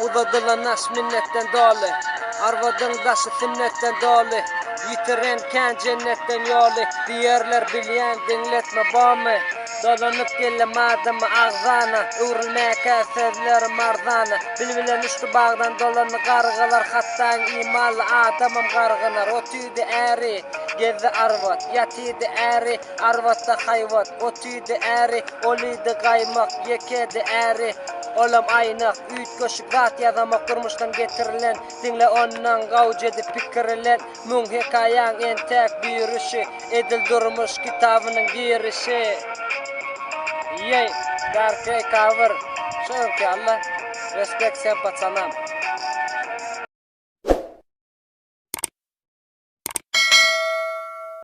Uzadılan nas minnetten dolu Arvadın daşı sünnetten dali Yitirenken cennetten yolu Diyerler bilyen dinletme bami Dolanıp gelle madem ağzana Uğrilmeke sözleri marzana Bilbilen üstü bağdan dolanı gargılar Hattan imalı adamım gargılar Otüydü eri Gezi arvat Yatiydi eri Arvatta hayvat Otüydü eri Oliydi kaymak Yekedi eri Олам айнақ үйткөші бат, яғама құрмыштан кетірілен, Діңлі оннан ғау жеді пікірілен, Мұң хекаян ен тәк бүйіріші, Әділ дұрмыш китабының кейіріші. Ей, дәркей кавыр, шығын кәлі, респект сен пацанам.